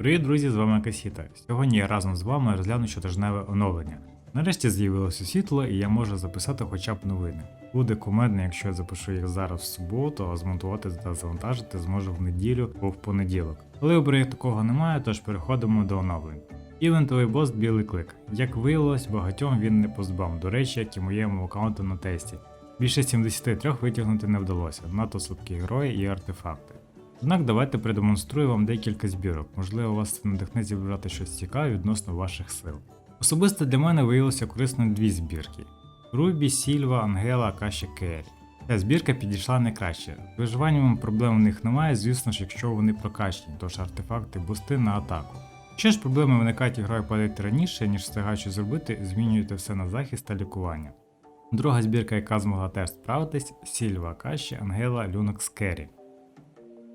Привіт, друзі, з вами Касіта. Сьогодні я разом з вами розгляну щотижневе оновлення. Нарешті з'явилося світло, і я можу записати хоча б новини. Буде кумедно, якщо я запишу їх зараз в суботу, а змонтувати та завантажити зможу в неділю або в понеділок. Але проєкту такого немає, тож переходимо до оновлень. Івентовий бос білий клик. Як виявилось, багатьом він не позбав, до речі, як і моєму аккаунту на тесті. Більше 73 витягнути не вдалося, надто слабкі герої і артефакти. Однак давайте продемонструю вам декілька збірок, можливо, вас це надихне зібрати щось цікаве відносно ваших сил. Особисто для мене виявилося корисною дві збірки: Рубі, Сільва, Ангела, Каші Керрі. Ця збірка підійшла найкраще. З виживанням проблем у них немає, звісно ж, якщо вони прокачені, тож артефакти бусти на атаку. Якщо ж проблеми виникають і падають раніше, ніж встигають щось зробити, змінюєте все на захист та лікування. Друга збірка, яка змогла теж справитись, Сільва Каші, Ангела, Люнокс Керрі.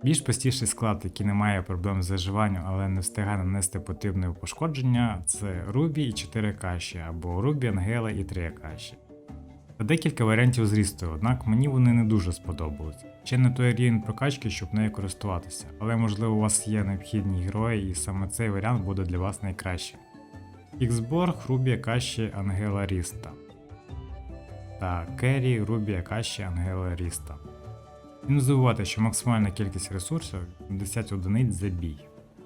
Більш простіший склад, який не має проблем з заживанням, але не встигає нанести потрібне пошкодження, це Рубі і 4 каші, або Рубі, Ангела і 3 каші. Та декілька варіантів зрісту, однак мені вони не дуже сподобались. Ще не той рівень прокачки, щоб нею користуватися, але можливо у вас є необхідні герої, і саме цей варіант буде для вас найкращим. Іксборг, Рубі, Каші, Ангела Ріста. Та Керрі, Рубі, Каші, Ангела Ріста. І не забувайте, що максимальна кількість ресурсів 10 одиниць за бій.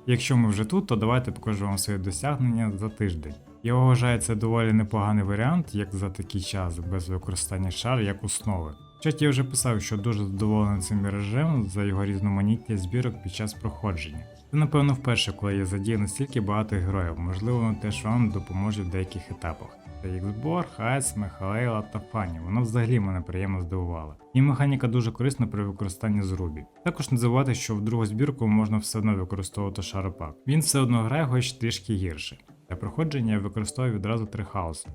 Якщо ми вже тут, то давайте покажу вам своє досягнення за тиждень. Я вважаю це доволі непоганий варіант, як за такий час, без використання шар як основи. В чаті я вже писав, що дуже задоволений цим режимом за його різноманіття збірок під час проходження. Це напевно вперше, коли я задію настільки багато героїв, можливо, воно теж вам допоможе в деяких етапах. Іксбор, Хайс, Михаела та Фані. Воно взагалі мене приємно здивувало. І механіка дуже корисна при використанні з Рубі. Також не забувайте, що в другу збірку можна все одно використовувати шаропак. Він все одно грає, хоч трішки гірше. Для проходження я використовую відразу три хаоси.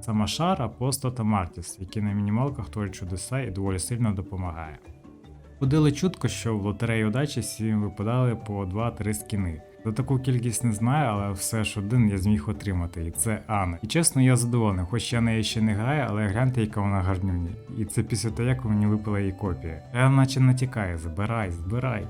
Сама Шар, Апостол та Мартіс, які на мінімалках творять чудеса і доволі сильно допомагає. Ходили чутко, що в лотереї удачі всім випадали по 2-3 скіни. За таку кількість не знаю, але все ж один я зміг отримати, і це Анна. І чесно, я задоволений, хоч я неї ще не граю, але гляньте, яка вона гарнюня. І це після того, як мені випала її копія. Я наче натікає, збирай, збирай.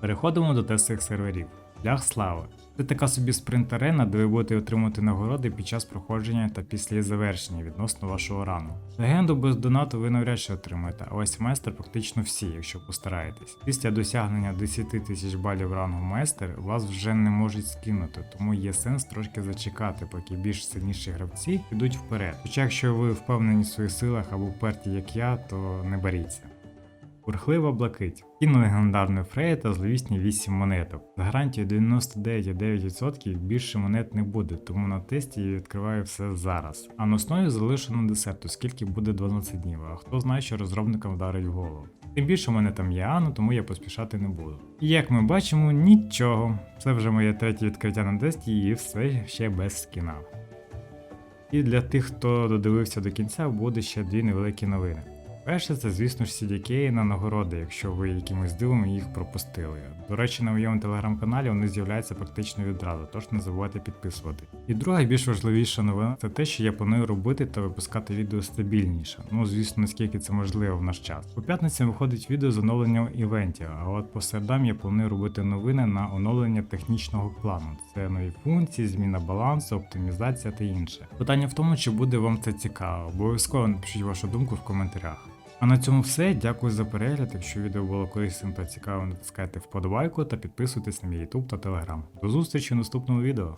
Переходимо до тестових серверів. Шлях слави. Це така собі спринт-арена, де ви будете отримувати нагороди під час проходження та після завершення відносно вашого рану. Легенду без донату ви навряд чи отримаєте, а ось майстер практично всі, якщо постараєтесь. Після досягнення 10 тисяч балів рангу майстер вас вже не можуть скинути, тому є сенс трошки зачекати, поки більш сильніші гравці підуть вперед. Хоча якщо ви впевнені в своїх силах або вперті як я, то не боріться. Бурхлива блакить. Кіно легендарної Фрея та зловісні 8 монеток. З гарантією 99,9% більше монет не буде, тому на тесті я відкриваю все зараз. А на основі залишу на десерт, оскільки буде 12 днів, а хто знає, що розробникам вдарить в голову. Тим більше в мене там є Анна, тому я поспішати не буду. І як ми бачимо, нічого. Це вже моє третє відкриття на тесті і все ще без скіна. І для тих, хто додивився до кінця, буде ще дві невеликі новини. Перше, це, звісно ж, CDK на нагороди, якщо ви якимось дивом їх пропустили. До речі, на моєму телеграм-каналі вони з'являються практично відразу, тож не забувайте підписувати. І друга більш важливіша новина це те, що я планую робити та випускати відео стабільніше. Ну, звісно, наскільки це можливо в наш час. По п'ятницям виходить відео з оновленням івентів, а от по середам я планую робити новини на оновлення технічного плану. Це нові функції, зміна балансу, оптимізація та інше. Питання в тому, чи буде вам це цікаво. Обов'язково напишіть вашу думку в коментарях. А на цьому все. Дякую за перегляд. Якщо відео було корисним та цікавим, натискайте вподобайку та підписуйтесь на мій YouTube та Telegram. До зустрічі в наступному відео.